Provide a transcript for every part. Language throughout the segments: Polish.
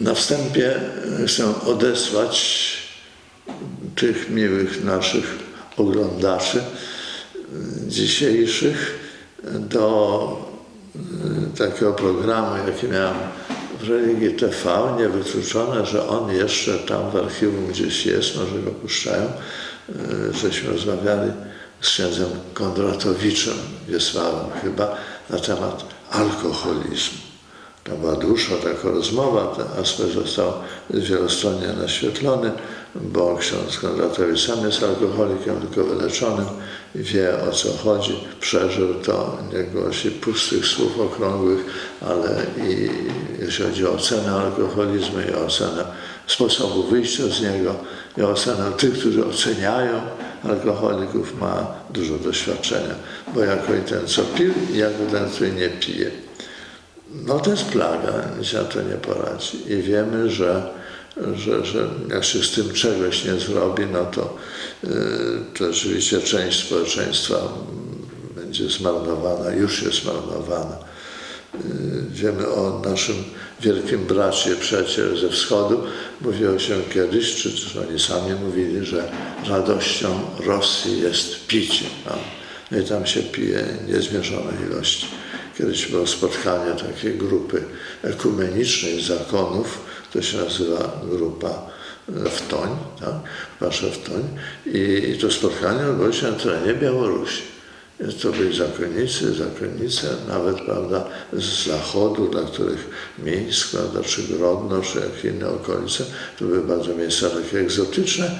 Na wstępie chcę odesłać tych miłych naszych oglądaczy dzisiejszych do y, takiego programu, jaki miałem w Religii TV. Niewykluczone, że on jeszcze tam w archiwum gdzieś jest, może go puszczają. Y, Żeśmy rozmawiali z księdzem Kondratowiczem Wiesławem chyba na temat alkoholizmu. To była dłuższa taka rozmowa, ten aspekt został wielostronnie naświetlony, bo ksiądz Kondratowicz sam jest alkoholikiem, tylko wyleczonym i wie o co chodzi, przeżył to, nie głosi pustych słów okrągłych, ale i jeśli chodzi o ocenę alkoholizmu i ocenę sposobu wyjścia z niego i ocenę tych, którzy oceniają alkoholików, ma dużo doświadczenia, bo jako i ten, co pił, i jako ten, który nie pije. No to jest plaga, nic na to nie poradzi. I wiemy, że, że, że jak się z tym czegoś nie zrobi, no to, yy, to rzeczywiście część społeczeństwa będzie zmarnowana, już jest zmarnowana. Yy, wiemy o naszym wielkim bracie, przyjacielu ze wschodu. Mówiło się kiedyś, czy też oni sami mówili, że radością Rosji jest picie. No i tam się pije niezmierzone ilości. Kiedyś było spotkanie takiej grupy ekumenicznej zakonów, to się nazywa grupa Wtoń, tak? Wasza Wtoń. I, I to spotkanie odbyło się na terenie Białorusi. To byli zakonnicy, zakonnice, nawet prawda, z zachodu, dla których Mińsk, prawda, czy Grodno, czy jak inne okolice, to były bardzo miejsca takie egzotyczne.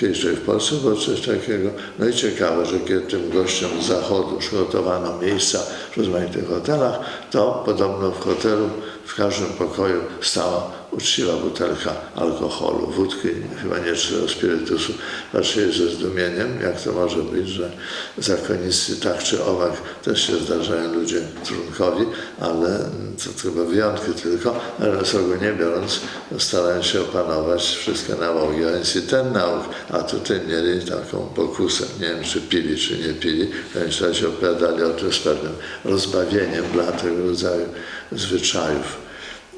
Kiedyś w Polsce było coś takiego. No i ciekawe, że kiedy tym gościom z zachodu przygotowano miejsca w rozmaitych hotelach, to podobno w hotelu w każdym pokoju stała uczciwa butelka alkoholu, wódki, chyba nie czy spirytusu. Patrzyli ze zdumieniem, jak to może być, że zakonnicy tak czy owak też się zdarzają ludzie trunkowi, ale to chyba wyjątki tylko, ale z ogólnie biorąc starają się opanować wszystkie nauki, a więc i ten nauk, a tutaj mieli taką pokusę, nie wiem czy pili, czy nie pili, w się opowiadali o tym z pewnym rozbawieniem dla tego rodzaju zwyczajów.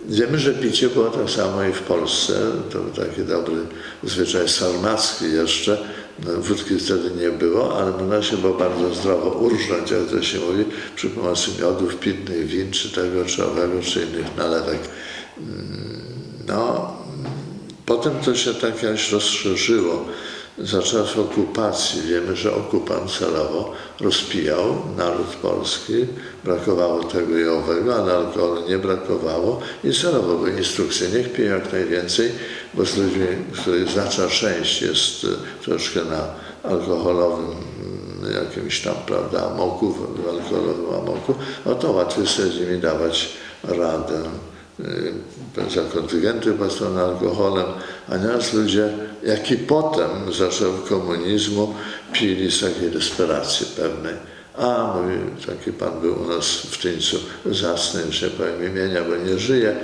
Wiemy, że picie było tak samo i w Polsce. To był taki dobry zwyczaj sarmacki jeszcze. No, wódki wtedy nie było, ale można się było bardzo zdrowo urżnąć, jak to się mówi, przy pomocy miodów pitnych, win, czy tego, czy owego, czy innych nalewek. No, potem to się tak jakoś rozszerzyło. Za czasów okupacji. Wiemy, że okupant celowo rozpijał naród polski, brakowało tego i owego, ale alkoholu nie brakowało. I celowo były instrukcje, niech piją jak najwięcej, bo z ludźmi, których znaczna część jest e, troszkę na alkoholowym mm, jakimś tam, prawda, amoku, w alkoholowym amoku, no to łatwiej sobie z nimi dawać radę za kontyngenty płacone alkoholem, a nieraz ludzie, jak i potem zaczął komunizmu, pili z takiej desperacji pewnej. A, mówi, taki pan był u nas w Tyńcu zacny, już nie powiem imienia, bo nie żyje.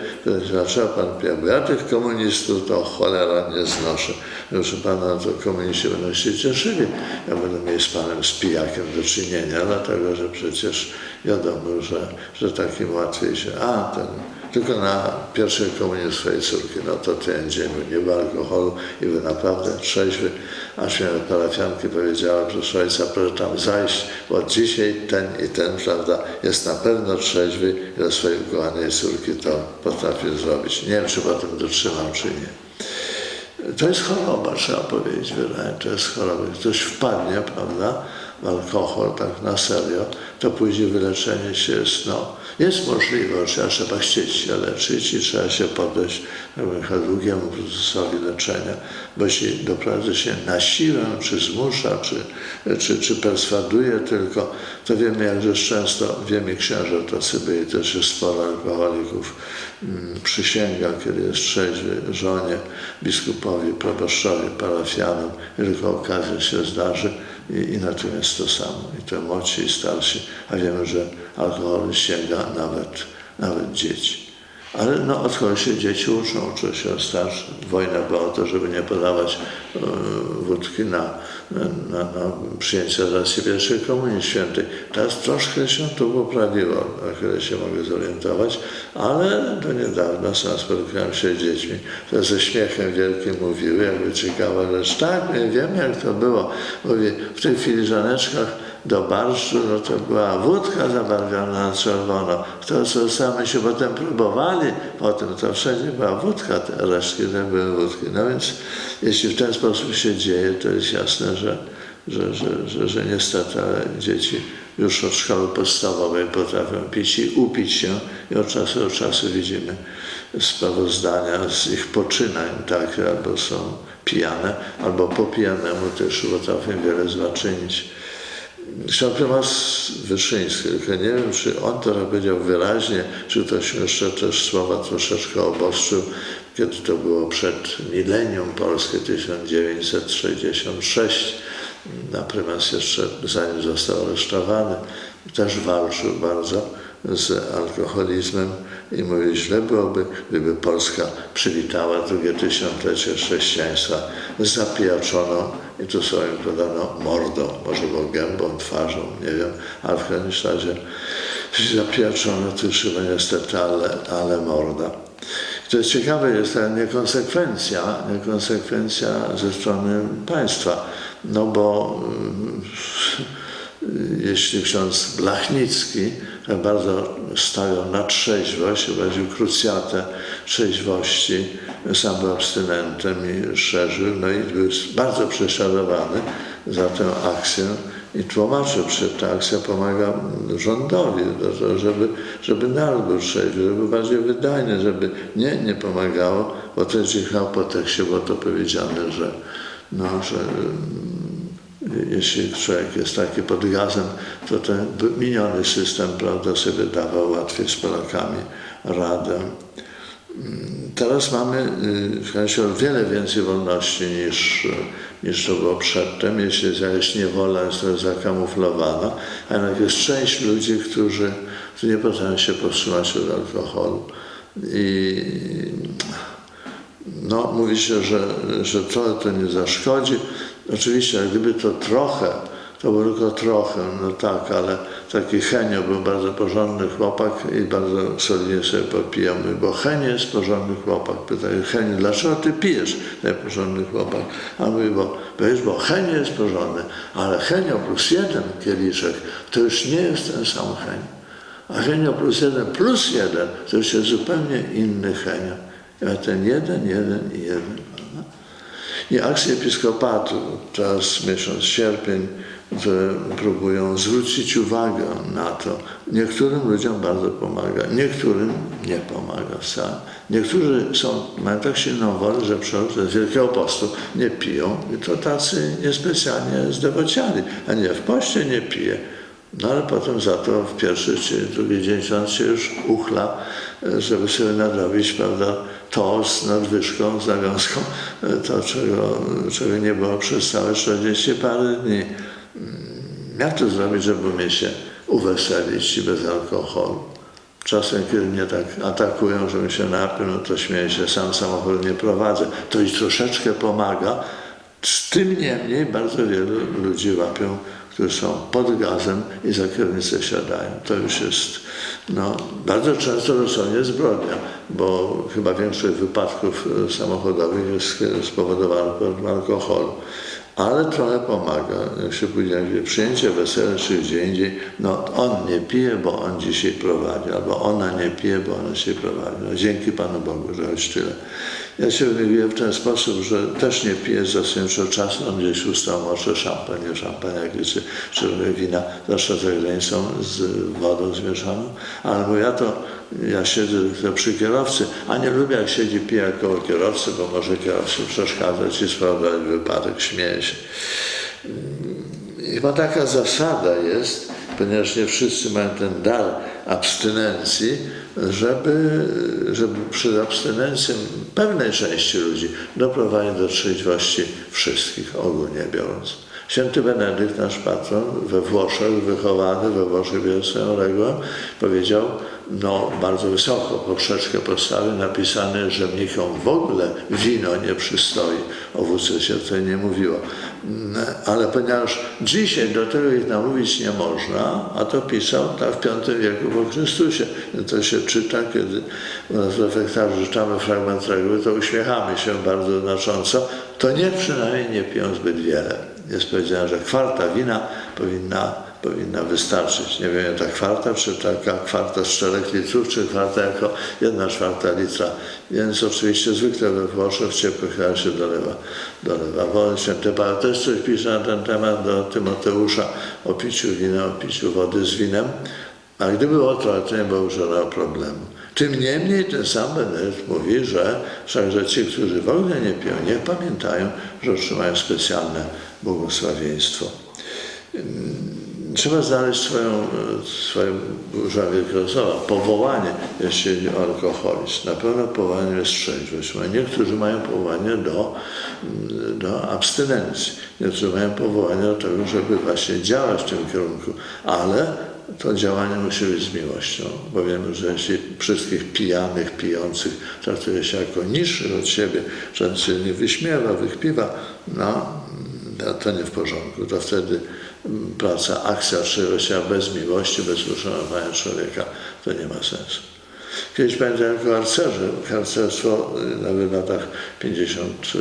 Dlaczego pan pije? Bo ja tych komunistów to cholera nie znoszę. Proszę pana, to komuniści będą się cieszyli, ja będę mieli z panem z pijakiem do czynienia, dlatego że przecież wiadomo, że, że takim łatwiej się, a ten tylko na pierwszej komunii swojej córki, no to ten dzień nie było alkoholu i był naprawdę trzeźwy, aż mnie parafianki powiedziała, proszę ojca, proszę tam zajść, bo dzisiaj ten i ten, prawda, jest na pewno trzeźwy i dla swojej ukochanej córki to potrafi zrobić. Nie wiem, czy potem dotrzymam, czy nie. To jest choroba, trzeba powiedzieć, wyraźnie, to jest choroba. Ktoś wpadnie, prawda, alkohol tak na serio, to później wyleczenie się jest, no, jest możliwość, ale trzeba chcieć się leczyć i trzeba się poddać tak długiemu procesowi leczenia, bo jeśli doprowadzi się na siłę, czy zmusza, czy, czy, czy perswaduje tylko, to wiemy jakże często, wiemy księża tacy byli, też jest sporo alkoholików, mm, przysięga, kiedy jest trzeźwy żonie, biskupowi, proboszczowi, parafianom, tylko okazja się zdarzy i, natomiast to samo. I to młodsi i starsi, a wiemy, że alkohol sięga nawet, nawet dzieci. Ale no, od się dzieci uczą, uczą się starszy. Wojna była o to, żeby nie podawać e, wódki na, na, na przyjęcie racji pierwszej Komunii Świętej. Teraz troszkę się to poprawiło, o ile się mogę zorientować, ale do niedawna sam spotykałem się z dziećmi, które ze śmiechem wielkim mówiły, jakby ciekawa rzecz. Tak, my wiemy jak to było. Mówi, w tych filiżaneczkach do barszczu, no to była wódka zabarwiona na czerwono. To, co same się potem próbowali, potem to wszędzie była wódka, te resztki to były wódki. No więc jeśli w ten sposób się dzieje, to jest jasne, że, że, że, że, że niestety dzieci już od szkoły podstawowej potrafią pić i upić się i od czasu do czasu widzimy sprawozdania z ich poczynań takie, albo są pijane, albo po pijanemu też potrafią wiele zła czynić. Prymas Wyszyński, tylko nie wiem, czy on to powiedział wyraźnie, czy ktoś jeszcze też słowa troszeczkę obostrzył, kiedy to było przed milenium polskie 1966. Na prymas jeszcze zanim został aresztowany, też walczył bardzo z alkoholizmem i mówi, źle byłoby, gdyby Polska przywitała drugie tysiąclecie chrześcijaństwa zapijaczoną i tu sobie podano mordą, może było gębą, twarzą, nie wiem, ale w każdym razie zapijaczono już chyba niestety, ale, ale morda. To jest ciekawe, jest ta niekonsekwencja, niekonsekwencja ze strony państwa, no bo jeśli ksiądz Blachnicki bardzo stawiał na trzeźwość, wyraził krucjatę trzeźwości, sam był abstynentem i szerzył, no i był bardzo prześladowany za tę akcję i tłumaczył, że ta akcja pomaga rządowi, żeby, żeby naród był trzeźwy, żeby bardziej wydajny, żeby nie, nie pomagało, bo to jest po tekście było to powiedziane, że, no, że jeśli człowiek jest taki pod gazem, to ten miniony system prawda, sobie dawał łatwiej z Polakami radę. Teraz mamy w sensie wiele więcej wolności niż, niż to było przedtem. Jeśli jest jakaś niewola, jest to zakamuflowana, a jednak jest część ludzi, którzy, którzy nie potrafią się powstrzymać od alkoholu. I no, mówi się, że, że trochę to nie zaszkodzi. Oczywiście, gdyby to trochę, to było tylko trochę, no tak, ale taki Henio był bardzo porządny chłopak i bardzo solidnie sobie popijał, bo Henio jest porządny chłopak. Pytają Henio, dlaczego ty pijesz, ten porządny chłopak? A mówi, bo, jest, bo Henio jest porządny, ale Henio plus jeden kieliszek, to już nie jest ten sam Henio. A Henio plus jeden plus jeden, to już jest zupełnie inny Henio. Ja ten jeden, jeden i jeden. I akcje episkopatu, teraz miesiąc sierpień, które próbują zwrócić uwagę na to. Niektórym ludziom bardzo pomaga, niektórym nie pomaga wcale. Niektórzy są, mają tak silną wolę, że przechodzą z Wielkiego Postu, nie piją i to tacy niespecjalnie zdewociali, a nie w poście nie pije. No ale potem za to w pierwszy czy drugi dzień się już uchla, żeby sobie nadrobić, prawda, to z nadwyżką, z nawiązką, to czego, czego nie było przez całe 40 parę dni. Jak to zrobić, żeby mnie się uweselić bez alkoholu? Czasem, kiedy mnie tak atakują, żebym się napił, no to śmieję się, sam samochód nie prowadzę. To i troszeczkę pomaga. Z tym niemniej bardzo wielu ludzi łapią którzy są pod gazem i za kierownicę siadają. To już jest, no, bardzo często dosłownie zbrodnia, bo chyba większość wypadków samochodowych jest spowodowana przez alkoholu. Ale trochę pomaga, jak się pójdzie, jak przyjęcie wesele czy gdzie indziej, no on nie pije, bo on dzisiaj prowadzi, albo ona nie pije, bo ona się prowadzi. No, dzięki Panu Bogu, że choć tyle. Ja się wymiłuję w ten sposób, że też nie piję zasadniczo czasem gdzieś ustał może szampan, nie szampan, jak wiecie, czy wina, zwłaszcza za granicą z wodą zmieszaną, ale mówię, ja to, ja siedzę tylko przy kierowcy, a nie lubię jak siedzi pijak koło kierowcy, bo może kierowcy przeszkadzać i spowodować wypadek, śmieje się. I Chyba taka zasada jest, ponieważ nie wszyscy mają ten dar abstynencji, żeby, żeby przy abstynencji pewnej części ludzi doprowadzić do trzeźwości wszystkich, ogólnie biorąc. Święty Benedykt, nasz patron, we Włoszech, wychowany we Włoszech, regułę, powiedział, no bardzo wysoko, poprzeczkę postawił, napisane, że mnichom w ogóle wino nie przystoi. Owoce się tutaj nie mówiło. Ale ponieważ dzisiaj do tego ich namówić nie można, a to pisał tak w V wieku po Chrystusie. To się czyta, kiedy u nas w refektarzu czytamy fragment reguły, to uśmiechamy się bardzo znacząco. To niech przynajmniej nie piją zbyt wiele. Jest powiedziane, że kwarta wina powinna powinna wystarczyć. Nie wiem, ta kwarta, czy taka kwarta z 4 litrów, czy kwarta jako jedna czwarta litra. Więc oczywiście zwykle we Włoszech ciepłych krajach się dolewa, dolewa wody. Święty Paweł też coś pisze na ten temat do Tymoteusza o piciu wina, o piciu wody z winem. A gdyby było to, to nie było żadnego problemu. Tym niemniej ten sam Benedykt mówi, że wszakże ci, którzy w ogóle nie piją, niech pamiętają, że otrzymają specjalne błogosławieństwo. Trzeba znaleźć swoją, swoją używa Wielkorosowa, powołanie, jeśli alkoholizm. Na pewno powołanie jest trzeźwość. Niektórzy mają powołanie do, do abstynencji. Niektórzy mają powołanie do tego, żeby właśnie działać w tym kierunku. Ale to działanie musi być z miłością, bo wiemy, że jeśli wszystkich pijanych, pijących traktuje się jako niższych od siebie, że się nie wyśmiewa, wychpiewa, no to nie w porządku. To wtedy praca, akcja człowieka bez miłości, bez uszanowania człowieka, to nie ma sensu. Kiedyś pamiętam jako harcerze, harcerstwo nawet w latach 50,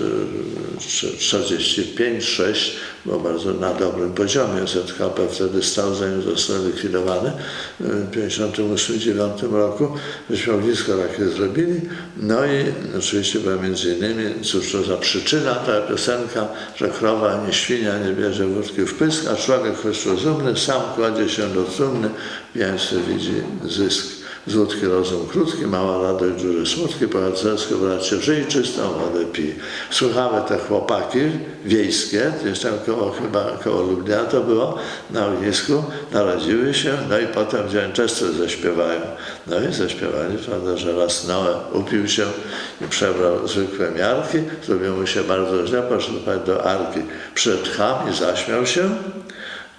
45, 6 było bardzo na dobrym poziomie. ZKP wtedy stał, zanim został likwidowany w 58-9 roku. Myśmy ognisko takie zrobili. No i oczywiście była między innymi, cóż to za przyczyna ta piosenka, że krowa nie świnia nie bierze wódki w pysk, a człowiek choć rozumny sam kładzie się do trumny, więc widzi zysk. Z łódki rozum krótki, mała radość, duży smutki, po harcersko bracie, żyj czystą wodę pij. Słuchamy te chłopaki wiejskie, gdzieś tam koło, chyba koło Lublina to było, na ognisku, narodziły się, no i potem dzień często zaśpiewają. No i zaśpiewali, prawda, że raz Noe upił się i przebrał zwykłe miarki, zrobiło mu się bardzo źle, poszedł do arki. Przed cham i zaśmiał się,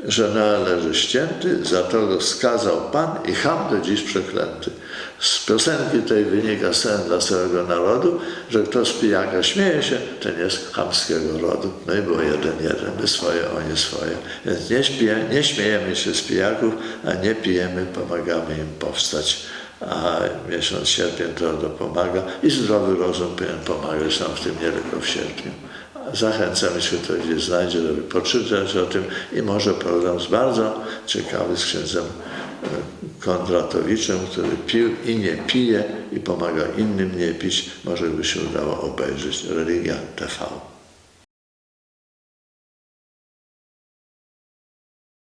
że Noe leży ścięty, za to go skazał Pan i Ham do dziś przeklęty. Z piosenki tej wynika sen dla całego narodu, że kto z pijaka śmieje się, ten jest chamskiego rodu. No i było jeden, jeden, my swoje, oni swoje. Więc nie, śpie, nie śmiejemy się z pijaków, a nie pijemy, pomagamy im powstać. A miesiąc sierpień to dopomaga i zdrowy rozum powinien pomagać nam w tym nie tylko w sierpniu. Zachęcam, jeśli ktoś gdzieś znajdzie, żeby poczytać o tym i może program jest bardzo ciekawy z księdzem Kondratowiczem, który pił i nie pije i pomaga innym nie pić. Może by się udało obejrzeć Religia TV.